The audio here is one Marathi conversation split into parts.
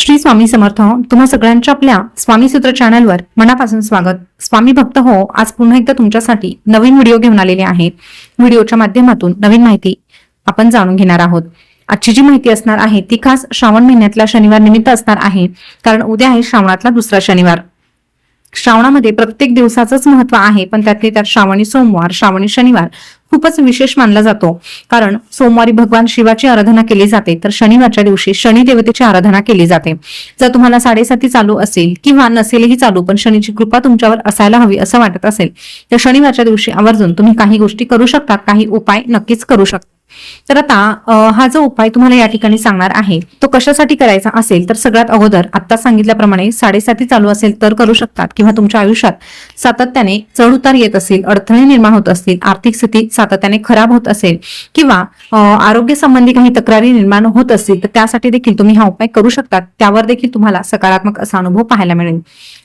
श्री स्वामी समर्थ. तुम्हा सगळ्यांच्या आपल्या स्वामी सूत्र चॅनलवर मनापासून स्वागत. स्वामी भक्त हो आज पुन्हा एकदा तुमच्यासाठी नवीन व्हिडिओ घेऊन आलेले आहेत व्हिडिओच्या माध्यमातून नवीन माहिती आपण जाणून घेणार आहोत. आजची जी माहिती असणार आहे ती खास श्रावण महिन्यातल्या शनिवार निमित्त असणार आहे. कारण उद्या आहे श्रावणातला दुसरा शनिवार. श्रावणामध्ये प्रत्येक दिवसाचंच महत्त्व आहे पण त्यातले त्यात श्रावणी सोमवार श्रावणी शनिवार खूपच विशेष मानला जातो. कारण सोमवारी भगवान शिवाची आराधना केली जाते तर शनिवारच्या दिवशी शनी देवतेची आराधना केली जाते. जर तुम्हाला साडेसाती चालू असेल किंवा नसेलही चालू पण शनीची कृपा तुमच्यावर असायला हवी असं वाटत असेल तर शनिवारच्या दिवशी आवर्जून तुम्ही काही गोष्टी करू शकता काही उपाय नक्कीच करू शकता. तर आता हा जो उपाय तुम्हाला या ठिकाणी सांगणार आहे तो कशासाठी करायचा असेल तर सगळ्यात अगोदर आता सांगितल्याप्रमाणे साडेसाती चालू असेल तर करू शकतात किंवा तुमच्या आयुष्यात सातत्याने चढ उतार येत असतील अडथळे निर्माण होत असतील आर्थिक स्थिती सातत्याने खराब होत असेल किंवा आरोग्य संबंधी काही तक्रारी निर्माण होत असतील तर त्यासाठी देखील तुम्ही हा उपाय करू शकतात. त्यावर देखील तुम्हाला सकारात्मक असा अनुभव पाहायला मिळेल.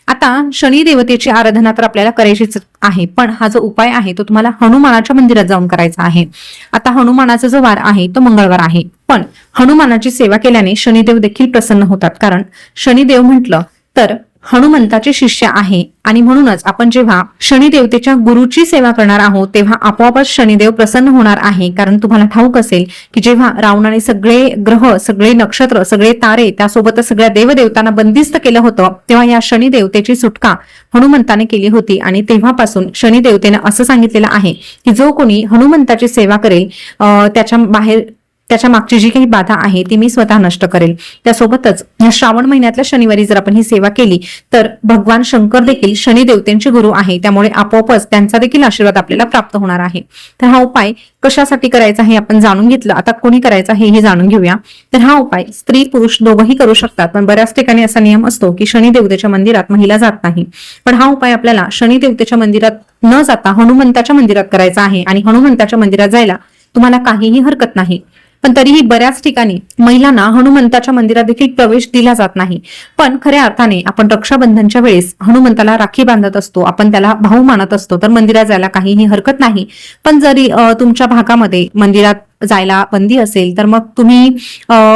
आता शनी देवतेची आराधना तर आपल्याला करायचीच आहे पण हा जो उपाय आहे तो तुम्हाला हनुमानाच्या मंदिरात जाऊन करायचा आहे. आता हनुमाना हनुमानाचा जो वार आहे तो मंगळवार आहे. पण हनुमानाची सेवा केल्याने शनिदेव देखील प्रसन्न होतात. कारण शनिदेव म्हटलं तर हनुमंताचे शिष्य आहे. आणि म्हणूनच आपण जेव्हा शनिदेवतेच्या गुरुची सेवा करणार आहोत तेव्हा आपोआपच शनिदेव प्रसन्न होणार आहे. कारण तुम्हाला ठाऊक असेल की जेव्हा रावणाने सगळे ग्रह सगळे नक्षत्र सगळे तारे त्यासोबतच सगळ्या देवदेवतांना बंदिस्त केलं होतं तेव्हा या शनिदेवतेची सुटका हनुमंताने केली होती. आणि तेव्हापासून शनिदेवतेनं असं सांगितलेलं आहे की जो कोणी हनुमंताची सेवा करेल अं, त्याच्या बाहेर त्याच्या मागची जी काही बाधा आहे ती मी स्वतः नष्ट करेल. त्यासोबतच या श्रावण महिन्यातल्या शनिवारी जर आपण ही सेवा केली तर भगवान शंकर देखील शनी देवतेंचे गुरु आहे. त्यामुळे आपोआपच त्यांचा देखील आशीर्वाद आपल्याला प्राप्त होणार आहे. तर हा उपाय कशासाठी करायचा हे आपण जाणून घेतलं. आता कोणी करायचा हेही जाणून घेऊया. तर हा उपाय स्त्री पुरुष दोघंही करू शकतात. पण बऱ्याच ठिकाणी असा नियम असतो की शनी देवतेच्या मंदिरात महिला जात नाही. पण हा उपाय आपल्याला शनी देवतेच्या मंदिरात न जाता हनुमंताच्या मंदिरात करायचा आहे. आणि हनुमंताच्या मंदिरात जायला तुम्हाला काहीही हरकत नाही. पण तरीही बऱ्याच ठिकाणी महिलांना हनुमंताच्या मंदिरात देखील प्रवेश दिला जात नाही. पण खऱ्या अर्थाने आपण रक्षाबंधनच्या वेळेस हनुमंताला राखी बांधत असतो आपण त्याला भाऊ मानत असतो तर मंदिरात जायला काहीही हरकत नाही. पण जरी तुमच्या भागामध्ये मंदिरात जायला बंदी असेल तर मग तुम्ही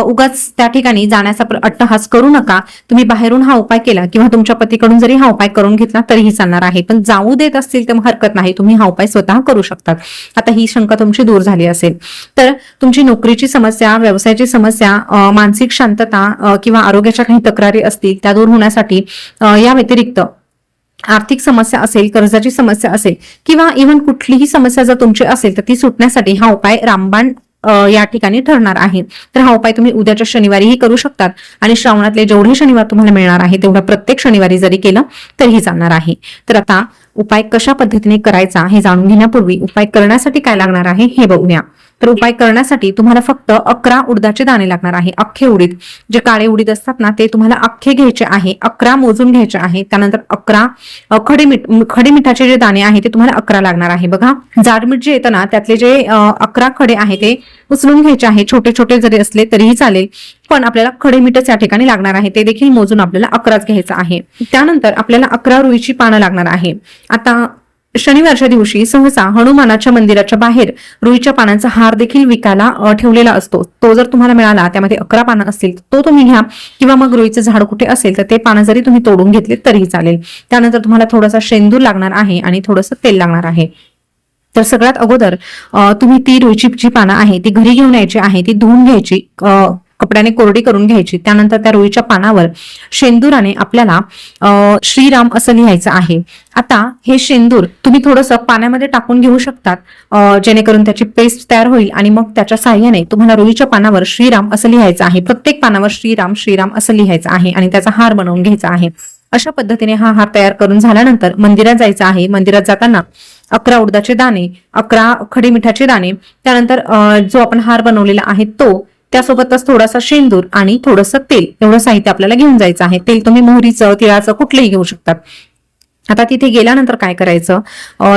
उगाच त्या ठिकाणी जाण्याचा प्र- अट्टहास करू नका. तुम्ही बाहेरून हा उपाय केला किंवा तुमच्या पतीकडून जरी हा उपाय करून घेतला तरीही चालणार आहे. पण जाऊ देत असतील तर मग हरकत नाही. तुम्ही हा उपाय स्वतः करू शकतात. आता ही शंका तुमची दूर झाली असेल. तर तुमची नोकरीची समस्या व्यवसायाची समस्या मानसिक शांतता किंवा आरोग्याच्या काही तक्रारी असतील त्या दूर होण्यासाठी या व्यतिरिक्त आर्थिक समस्या असेल कर्जाची समस्या असेल किंवा इव्हन कुठलीही समस्या जर तुमची असेल तर ती सुटण्यासाठी हा उपाय रामबाण या ठिकाणी ठरणार आहे. तर हा उपाय तुम्ही उद्याच्या शनिवारीही करू शकतात आणि श्रावणातले जेवढे शनिवार तुम्हाला मिळणार आहे तेवढा प्रत्येक शनिवारी जरी केलं तरीही चालणार आहे. तर आता उपाय कशा पद्धतीने करायचा हे जाणून घेण्यापूर्वी उपाय करण्यासाठी काय लागणार आहे हे बघूया. तर उपाय करण्यासाठी तुम्हाला फक्त अकरा उडदाचे दाणे लागणार आहे अख्खे उडीद. जे काळे उडीद असतात ना ते तुम्हाला अख्खे घ्यायचे आहे अकरा मोजून घ्यायचे आहे. त्यानंतर अकरा खडे मीठ खडे मिठाचे जे दाणे आहे ते तुम्हाला अकरा लागणार आहे. बघा जाड मीठ जे येतं ना त्यातले जे अकरा खडे आहे ते उचलून घ्यायचे आहे. छोटे छोटे जरी असले तरीही चालेल पण आपल्याला खडे मीठच या ठिकाणी लागणार आहे. ते देखील मोजून आपल्याला अकराच घ्यायचं आहे. त्यानंतर आपल्याला अकरा रुईची पानं लागणार आहे. आता शनिवारच्या दिवशी सहसा हनुमानाच्या मंदिराच्या बाहेर रुईच्या पानांचा हार देखील विकायला ठेवलेला असतो. तो जर तुम्हाला मिळाला त्यामध्ये अकरा पानं असतील तो तुम्ही घ्या. किंवा मग रुईचं झाड कुठे असेल तर ते पानं जरी तुम्ही तोडून घेतले तरीही चालेल. त्यानंतर तुम्हाला थोडासा शेंदूर लागणार आहे आणि थोडंसं तेल लागणार आहे. तर सगळ्यात अगोदर तुम्ही ती रुईची जी पानं आहे ती घरी घेऊन यायची आहे ती धुवून घ्यायची कपड्याने कोरडी करून घ्यायची. त्यानंतर त्या रुईच्या पानावर शेंदुराने आपल्याला श्रीराम असं लिहायचं आहे. आता हे शेंदूर तुम्ही थोडंसं पाण्यामध्ये टाकून घेऊ शकतात जेणेकरून त्याची पेस्ट तयार होईल आणि मग त्याच्या साह्याने तुम्हाला रुईच्या पानावर श्रीराम असं लिहायचं आहे. प्रत्येक पानावर श्रीराम श्रीराम असं लिहायचं आहे आणि त्याचा हार बनवून घ्यायचा आहे. अशा पद्धतीने हा हार तयार करून झाल्यानंतर मंदिरात जायचं आहे. मंदिरात जाताना अकरा उडदाचे दाणे अकरा खडे मिठाचे दाणे त्यानंतर जो आपण हार बनवलेला आहे तो त्यासोबतच थोडासा शेंदूर आणि थोडंसं तेल एवढं साहित्य आपल्याला घेऊन जायचं आहे. तेल तुम्ही मोहरीचं तिळाचं कुठलंही घेऊ शकतात आता तिथे गेल्यानंतर काय करायचं?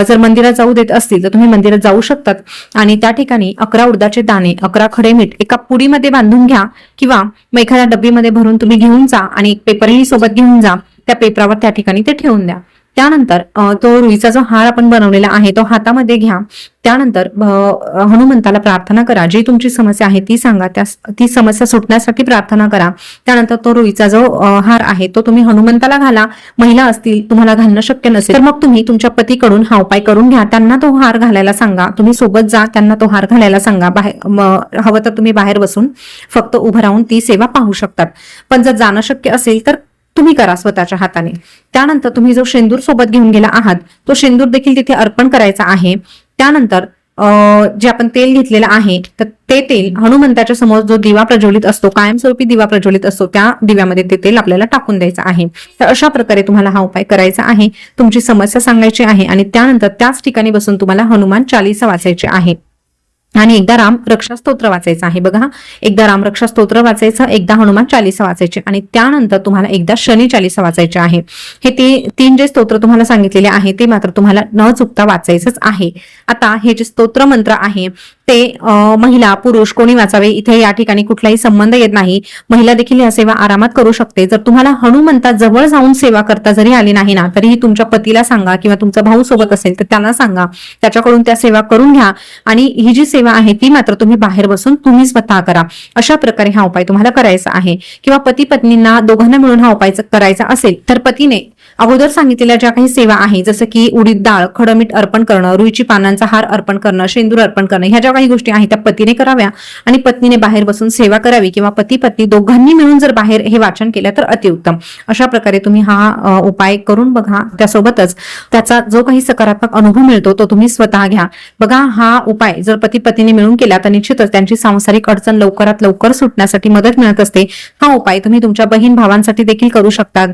जर मंदिरात जाऊ देत असतील तर तुम्ही मंदिरात जाऊ शकतात. आणि त्या ठिकाणी अकरा उडदाचे दाणे अकरा खडे मीठ एका पुडीमध्ये बांधून घ्या किंवा मग एखाद्या डब्बीमध्ये भरून तुम्ही घेऊन जा आणि एक पेपरही सोबत घेऊन जा. त्या पेपरावर त्या ठिकाणी ते ठेवून द्या. त्यानंतर तो रुईचा जो हार आपण बनवलेला आहे तो हातामध्ये घ्या. त्यानंतर हनुमंताला प्रार्थना करा. जी तुमची समस्या आहे ती सांगा. त्या ती समस्या सुटण्यासाठी प्रार्थना करा. त्यानंतर तो रुईचा जो हार आहे तो तुम्ही हनुमंताला घाला. महिला असतील तुम्हाला घालणं शक्य नसेल तर मग तुम्ही तुमच्या पतीकडून हा उपाय करून घ्या. त्यांना तो हार घालायला सांगा. तुम्ही सोबत जा त्यांना तो हार घालायला सांगा. बाहेर हवं तर तुम्ही बाहेर बसून फक्त उभं राहून ती सेवा पाहू शकतात. पण जर जाणं शक्य असेल तर तुम्ही करा स्वतःच्या हाताने. त्यानंतर तुम्ही जो शेंदूर सोबत घेऊन गेला आहात तो शेंदूर देखील तिथे अर्पण करायचा आहे. त्यानंतर जे आपण तेल घेतलेलं आहे तर ते तेल हनुमंताच्या समोर जो दिवा प्रज्वलित असतो कायमस्वरूपी दिवा प्रज्वलित असतो त्या दिव्यामध्ये ते तेल आपल्याला टाकून द्यायचं आहे. तर अशा प्रकारे तुम्हाला हा उपाय करायचा आहे. तुमची समस्या सांगायची आहे आणि त्यानंतर त्याच ठिकाणी बसून तुम्हाला हनुमान चालीसा वाचायचे आहे. आणि एकदा राम रक्षा स्तोत्र वाचायचं आहे. बघा एकदा राम रक्षा स्तोत्र वाचायचं एकदा हनुमान चालिसा वाचायचे आणि त्यानंतर तुम्हाला एकदा शनी चालिसा वाचायचे आहे. हे ते तीन जे स्तोत्र तुम्हाला सांगितलेले आहे ते मात्र तुम्हाला न चुकता वाचायचंच आहे. आता हे जे स्तोत्र मंत्र आहे ते महिला पुरुष कोणी वाचावे इथे या ठिकाणी कुठलाही संबंध येत नाही. महिला देखील या सेवा आरामात करू शकते. जर तुम्हाला हनुमंता जवळ जाऊन सेवा करता जरी आली नाही ना तरीही तुमच्या पतीला सांगा किंवा तुमचा भाऊ सोबत असेल तर त्यांना सांगा. त्याच्याकडून त्या सेवा करून घ्या. आणि ही जी सेवा आहे ती मात्र तुम्ही बाहेर बसून तुम्ही स्वतः करा. अशा प्रकारे हा उपाय तुम्हाला करायचा आहे. किंवा पती पत्नींना दोघांना मिळून हा उपाय करायचा असेल तर पतीने अगोदर सांगितलेल्या ज्या काही सेवा आहे जसं की उडीद डाळ खडमीठ अर्पण करणं रुईची पानांचा हार अर्पण करणं शेंदूर अर्पण करणं ह्या ज्या काही गोष्टी आहेत त्या पतीने कराव्या आणि पत्नीने बाहेर बसून सेवा करावी किंवा पती पत्नी दोघांनी मिळून जर बाहेर हे वाचन केलं तर अतिउत्तम. अशा प्रकारे तुम्ही हा उपाय करून बघा त्यासोबतच त्याचा जो काही सकारात्मक अनुभव मिळतो तो तुम्ही स्वतः घ्या. बघा हा उपाय जर पती पत्नीने मिळून केला तर निश्चितच त्यांची सांसारिक अडचण लवकरात लवकर सुटण्यासाठी मदत मिळत असते. हा उपाय तुम्ही तुमच्या बहीण भावांसाठी देखील करू शकता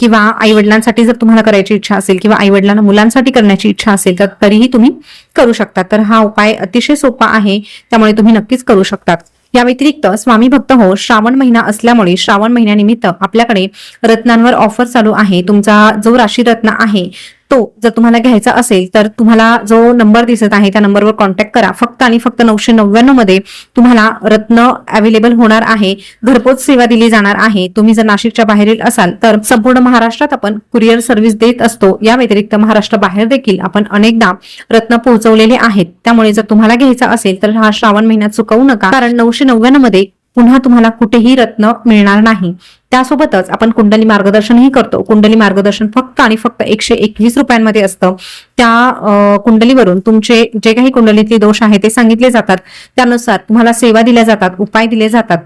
किंवा आई मुलांसाठी जर तुम्हाला करायची इच्छा असेल किंवा आई वडिलांना मुलांसाठी करण्याची इच्छा असेल तर तरीही तुम्ही करू शकता. तर हा उपाय अतिशय सोपा आहे त्यामुळे तुम्ही नक्कीच करू शकतात. या व्यतिरिक्त स्वामी भक्त हो श्रावण महिना असल्यामुळे श्रावण महिन्यानिमित्त आपल्याकडे रत्नांवर ऑफर चालू आहे. तुमचा जो राशी रत्न आहे तो जर तुम्हाला घ्यायचा असेल तर तुम्हाला जो नंबर दिसत आहे त्या नंबरवर कॉन्टॅक्ट करा. फक्त आणि फक्त नऊशे नव्याण्णवमध्ये तुम्हाला रत्न अवेलेबल होणार आहे. घरपोच सेवा दिली जाणार आहे. तुम्ही जर नाशिकच्या बाहेरील असाल तर संपूर्ण महाराष्ट्रात आपण कुरिअर सर्व्हिस देत असतो. या व्यतिरिक्त महाराष्ट्र बाहेर देखील आपण अनेकदा रत्न पोहोचवलेले आहेत. त्यामुळे जर तुम्हाला घ्यायचा असेल तर हा श्रावण महिन्यात चुकवू नका. कारण नऊशे नव्याण्णवमध्ये पुन्हा तुम्हाला कुठेही रत्न मिळणार नाही. त्यासोबतच आपण कुंडली मार्गदर्शनही करतो. कुंडली मार्गदर्शन फक्त आणि फक्त एकशे एकवीस रुपयांमध्ये असतं. त्या कुंडलीवरून तुमचे जे काही कुंडलीतले दोष आहेत ते सांगितले जातात. त्यानुसार तुम्हाला सेवा दिल्या जातात उपाय दिले जातात.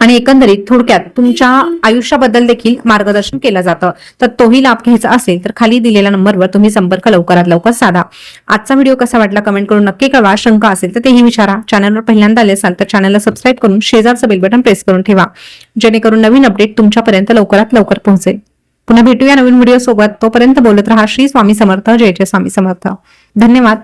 आणि एकंदरीत थोडक्यात तुमच्या आयुष्याबद्दल देखील मार्गदर्शन केलं जातं. तर तोही लाभ घ्यायचा असेल तर खाली दिलेल्या नंबरवर तुम्ही संपर्क लवकरात लवकर साधा. आजचा व्हिडिओ कसा वाटला कमेंट करून नक्की कळवा. शंका असेल तर तेही विचारा. चॅनलवर पहिल्यांदा आले असाल तर चॅनलला सबस्क्राईब करून शेजारचं बेल बटन प्रेस करून ठेवा. जेणेकरून नवीन अपडेट तुमच्यापर्यंत लवकरात लवकर पोहोचेल. पुन्हा भेटूया नवीन व्हिडिओ सोबत तोपर्यंत बोलत राहा. श्री स्वामी समर्थ. जय जय स्वामी समर्थ. धन्यवाद.